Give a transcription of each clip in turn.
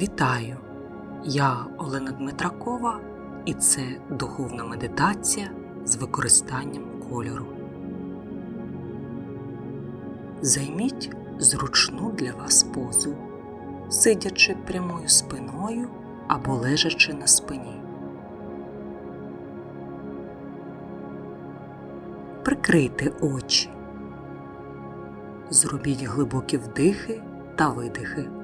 Вітаю! Я Олена Дмитракова, і це духовна медитація з використанням кольору. Займіть зручну для вас позу, сидячи прямою спиною або лежачи на спині. Прикрийте очі. Зробіть глибокі вдихи та видихи.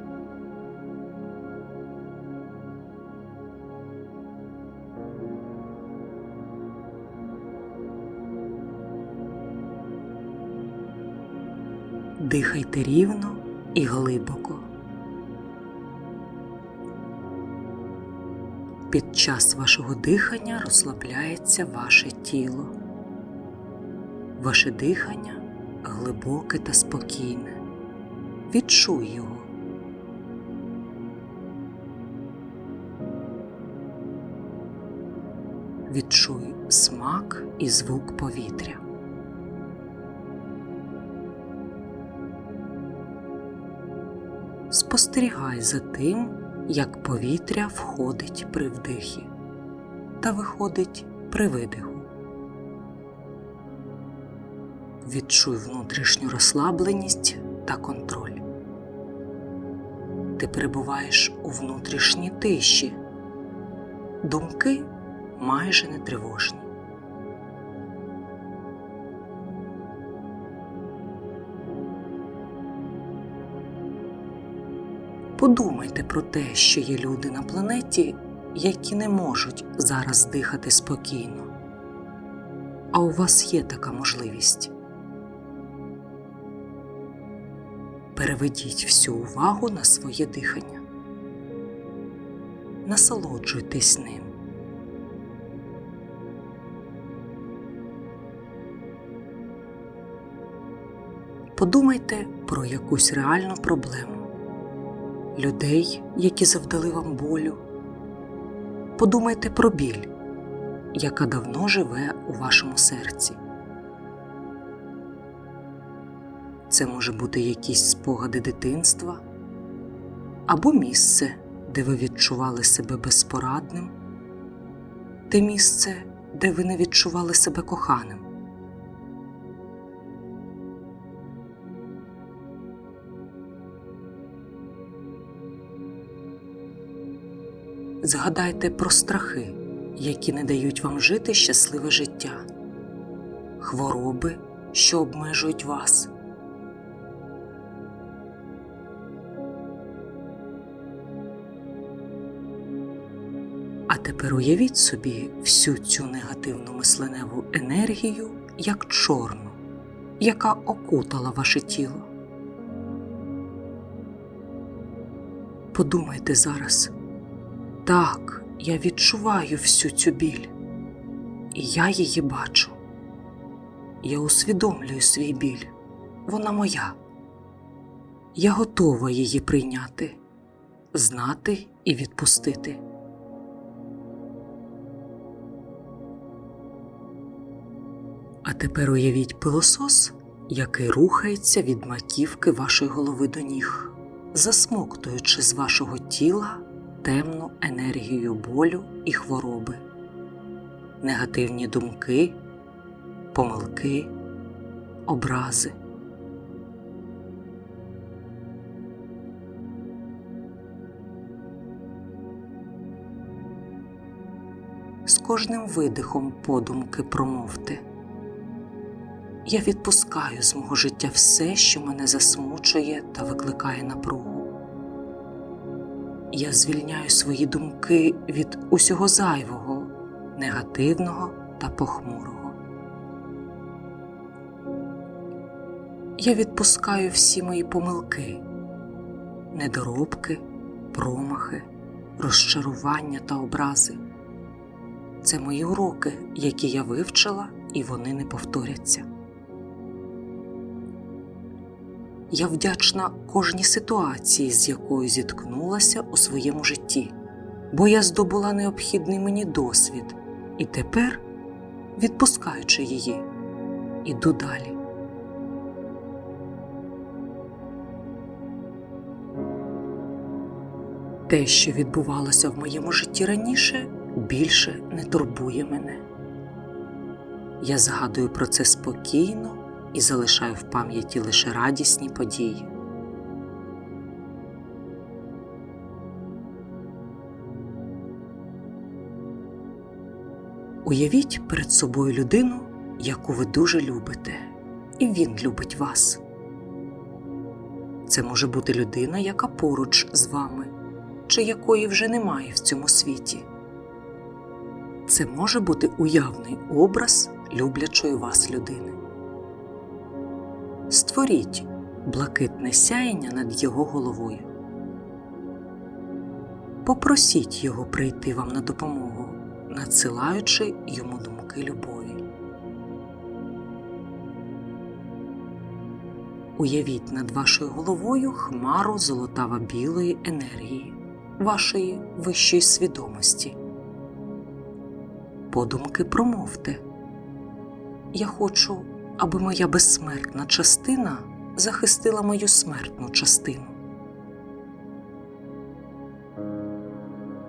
Дихайте рівно і глибоко. Під час вашого дихання розслабляється ваше тіло. Ваше дихання глибоке та спокійне. Відчуй його. Відчуй смак і звук повітря. Спостерігай за тим, як повітря входить при вдихі та виходить при видиху. Відчуй внутрішню розслабленість та контроль. Ти перебуваєш у внутрішній тиші, думки майже не тривожні. Подумайте про те, що є люди на планеті, які не можуть зараз дихати спокійно. А у вас є така можливість. Переведіть всю увагу на своє дихання. Насолоджуйтесь ним. Подумайте про якусь реальну проблему, людей, які завдали вам болю. Подумайте про біль, яка давно живе у вашому серці. Це може бути якісь спогади дитинства або місце, де ви відчували себе безпорадним, те місце, де ви не відчували себе коханим. Згадайте про страхи, які не дають вам жити щасливе життя, хвороби, що обмежують вас. А тепер уявіть собі всю цю негативну мисленеву енергію як чорну, яка окутала ваше тіло. Подумайте зараз, так, я відчуваю всю цю біль, і я її бачу. Я усвідомлюю свій біль, вона моя. Я готова її прийняти, знати і відпустити. А тепер уявіть пилосос, який рухається від маківки вашої голови до ніг, засмоктуючи з вашого тіла темну енергію болю і хвороби, негативні думки, помилки, образи. З кожним видихом подумки промовте. Я відпускаю з мого життя все, що мене засмучує та викликає напругу. Я звільняю свої думки від усього зайвого, негативного та похмурого. Я відпускаю всі мої помилки, недоробки, промахи, розчарування та образи. Це мої уроки, які я вивчила, і вони не повторяться. Я вдячна кожній ситуації, з якою зіткнулася у своєму житті, бо я здобула необхідний мені досвід і тепер, відпускаючи її, іду далі. Те, що відбувалося в моєму житті раніше, більше не турбує мене. Я згадую про це спокійно і залишаю в пам'яті лише радісні події. Уявіть перед собою людину, яку ви дуже любите, і він любить вас. Це може бути людина, яка поруч з вами, чи якої вже немає в цьому світі. Це може бути уявний образ люблячої вас людини. Створіть блакитне сяєння над його головою. Попросіть його прийти вам на допомогу, надсилаючи йому думки любові. Уявіть над вашою головою хмару золотаво білої енергії, вашої вищої свідомості. Подумки промовте. Я хочу, аби моя безсмертна частина захистила мою смертну частину.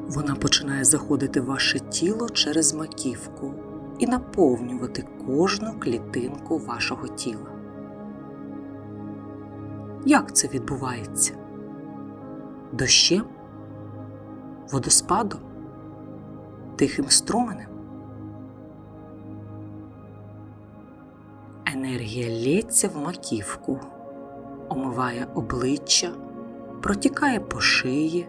Вона починає заходити в ваше тіло через маківку і наповнювати кожну клітинку вашого тіла. Як це відбувається? Дощем? Водоспадом? Тихим струменем? Енергія лється в маківку, омиває обличчя, протікає по шиї,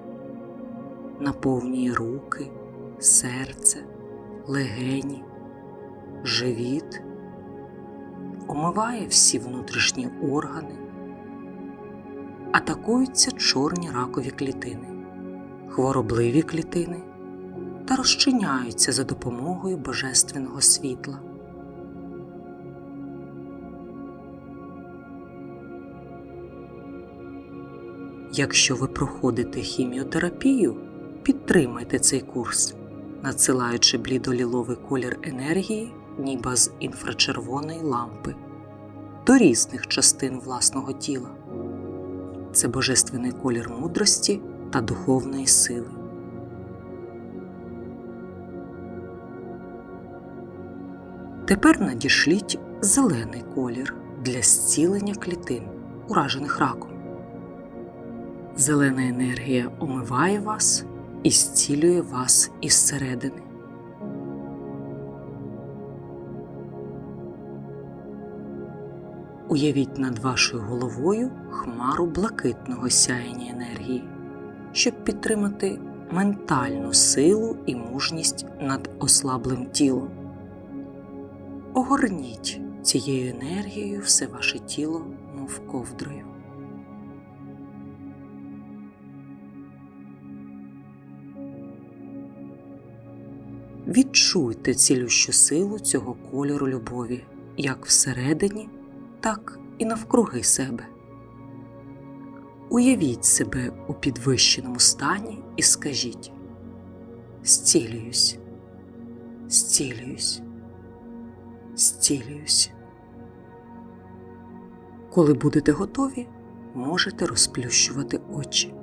наповнює руки, серце, легені, живіт, омиває всі внутрішні органи, атакуються чорні ракові клітини, хворобливі клітини та розчиняються за допомогою божественного світла. Якщо ви проходите хіміотерапію, підтримайте цей курс, надсилаючи блідоліловий колір енергії ніби з інфрачервоної лампи до різних частин власного тіла. Це божественний колір мудрості та духовної сили. Тепер надішліть зелений колір для зцілення клітин, уражених раком. Зелена енергія омиває вас і зцілює вас із середини. Уявіть над вашою головою хмару блакитного сяєння енергії, щоб підтримати ментальну силу і мужність над ослаблим тілом. Огорніть цією енергією все ваше тіло, мов ковдрою. Відчуйте цілющу силу цього кольору любові як всередині, так і навкруги себе. Уявіть себе у підвищеному стані і скажіть Зцілююсь, зцілююсь, зцілююсь. Коли будете готові, можете розплющувати очі.